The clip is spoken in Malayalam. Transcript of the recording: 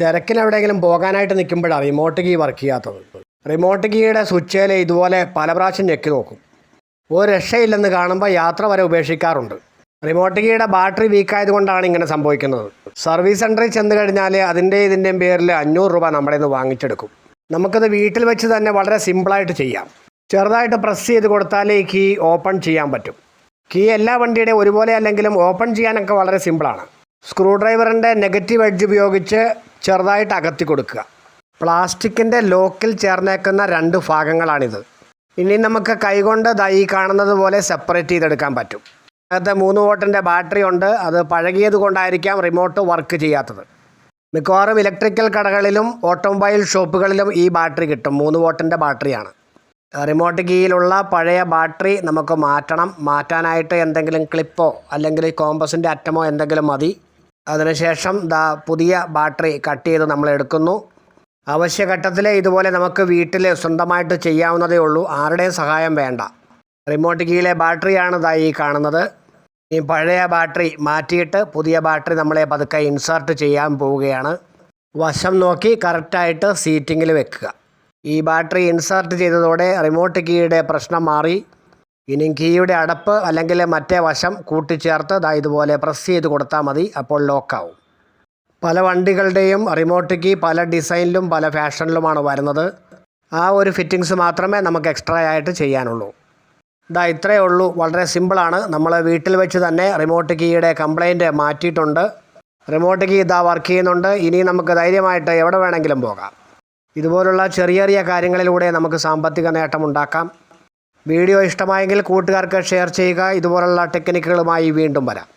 തിരക്കിന് എവിടെയെങ്കിലും പോകാനായിട്ട് നിൽക്കുമ്പോഴാണ് റിമോട്ട് കീ വർക്ക് ചെയ്യാത്തത്. റിമോട്ട് കീയുടെ സ്വിച്ചേൽ ഇതുപോലെ പല പ്രാവശ്യം ഞെക്കി നോക്കും. ഒരു രക്ഷയില്ലെന്ന് കാണുമ്പോൾ യാത്ര വരെ ഉപേക്ഷിക്കാറുണ്ട്. റിമോട്ട് കീയുടെ ബാറ്ററി വീക്കായതുകൊണ്ടാണ് ഇങ്ങനെ സംഭവിക്കുന്നത്. സർവീസ് സെന്ററിൽ ചെന്ന് കഴിഞ്ഞാൽ അതിന്റെ ഇതിന്റെയും പേരിൽ അഞ്ഞൂറ് രൂപ നമ്മുടെ നിന്ന് വാങ്ങിച്ചെടുക്കും. നമുക്കത് വീട്ടിൽ വെച്ച് തന്നെ വളരെ സിമ്പിളായിട്ട് ചെയ്യാം. ചെറുതായിട്ട് പ്രസ് ചെയ്ത് കൊടുത്താലേ ഈ കീ ഓപ്പൺ ചെയ്യാൻ പറ്റും. കീ എല്ലാ വണ്ടിയുടെയും ഒരുപോലെ അല്ലെങ്കിലും ഓപ്പൺ ചെയ്യാനൊക്കെ വളരെ സിമ്പിളാണ് സ്ക്രൂ ഡ്രൈവറിന്റെ നെഗറ്റീവ് എഡ്ജ് ഉപയോഗിച്ച് ചെറുതായിട്ട് അകത്തി കൊടുക്കുക. പ്ലാസ്റ്റിക്കിന്റെ ലോക്കിൽ ചേർന്നേക്കുന്ന രണ്ട് ഭാഗങ്ങളാണിത്. ഇനി നമുക്ക് കൈകൊണ്ട് ദൈ കാണുന്നത് പോലെ സെപ്പറേറ്റ് ചെയ്തെടുക്കാൻ പറ്റും. അതിനകത്ത് മൂന്ന് വോട്ടിന്റെ ബാറ്ററി ഉണ്ട്. അത് പഴകിയത് കൊണ്ടായിരിക്കാം റിമോട്ട് വർക്ക് ചെയ്യാത്തത്. മിക്കവാറും ഇലക്ട്രിക്കൽ കടകളിലും ഓട്ടോമൊബൈൽ ഷോപ്പുകളിലും ഈ ബാറ്ററി കിട്ടും. മൂന്ന് വോട്ടിന്റെ ബാറ്ററിയാണ്. റിമോട്ട് കീയിലുള്ള പഴയ ബാറ്ററി നമുക്ക് മാറ്റണം. മാറ്റാനായിട്ട് എന്തെങ്കിലും ക്ലിപ്പോ അല്ലെങ്കിൽ കോമ്പസിന്റെ അറ്റമോ എന്തെങ്കിലും മതി. അതിനുശേഷം ദാ പുതിയ ബാറ്ററി കട്ട് ചെയ്ത് നമ്മൾ എടുക്കുന്നു. അവശ്യഘട്ടത്തിൽ ഇതുപോലെ നമുക്ക് വീട്ടിൽ സ്വന്തമായിട്ട് ചെയ്യാവുന്നതേ ഉള്ളൂ. ആരുടെയും സഹായം വേണ്ട. റിമോട്ട് കീയിലെ ബാറ്ററിയാണ് ദാ ഈ കാണുന്നത്. ഈ പഴയ ബാറ്ററി മാറ്റിയിട്ട് പുതിയ ബാറ്ററി നമ്മളെ പതുക്കെ ഇൻസേർട്ട് ചെയ്യാൻ പോവുകയാണ്. വശം നോക്കി കറക്റ്റായിട്ട് സീറ്റിങ്ങിൽ വെക്കുക. ഈ ബാറ്ററി ഇൻസേർട്ട് ചെയ്തതോടെ റിമോട്ട് കീയുടെ പ്രശ്നം മാറി. ഇനി കീയുടെ അടപ്പ് അല്ലെങ്കിൽ മറ്റേ വശം കൂട്ടിച്ചേർത്ത് ദാ ഇതുപോലെ പ്രസ് ചെയ്ത് കൊടുത്താൽ മതി അപ്പോൾ ലോക്കാവും. പല വണ്ടികളുടെയും റിമോട്ട് കീ പല ഡിസൈനിലും പല ഫാഷനിലുമാണ് വരുന്നത്. ആ ഒരു ഫിറ്റിങ്സ് മാത്രമേ നമുക്ക് എക്സ്ട്രാ ആയിട്ട് ചെയ്യാനുള്ളൂ. ഇതാ ഇത്രയേ ഉള്ളൂ. വളരെ സിമ്പിളാണ് നമ്മൾ വീട്ടിൽ വെച്ച് തന്നെ റിമോട്ട് കീയുടെ കംപ്ലൈന്റ് മാറ്റിയിട്ടുണ്ട്. റിമോട്ട് കീ ഇതാ വർക്ക് ചെയ്യുന്നുണ്ട്. ഇനി നമുക്ക് ധൈര്യമായിട്ട് എവിടെ വേണമെങ്കിലും പോകാം. ഇതുപോലുള്ള ചെറിയ ചെറിയ കാര്യങ്ങളിലൂടെ നമുക്ക് സാമ്പത്തിക നേട്ടമുണ്ടാക്കാം. വീഡിയോ ഇഷ്ടമായെങ്കിൽ കൂട്ടുകാർക്ക് ഷെയർ ചെയ്യുക. ഇതുപോലുള്ള ടെക്നിക്കുകളുമായി വീണ്ടും വരാം.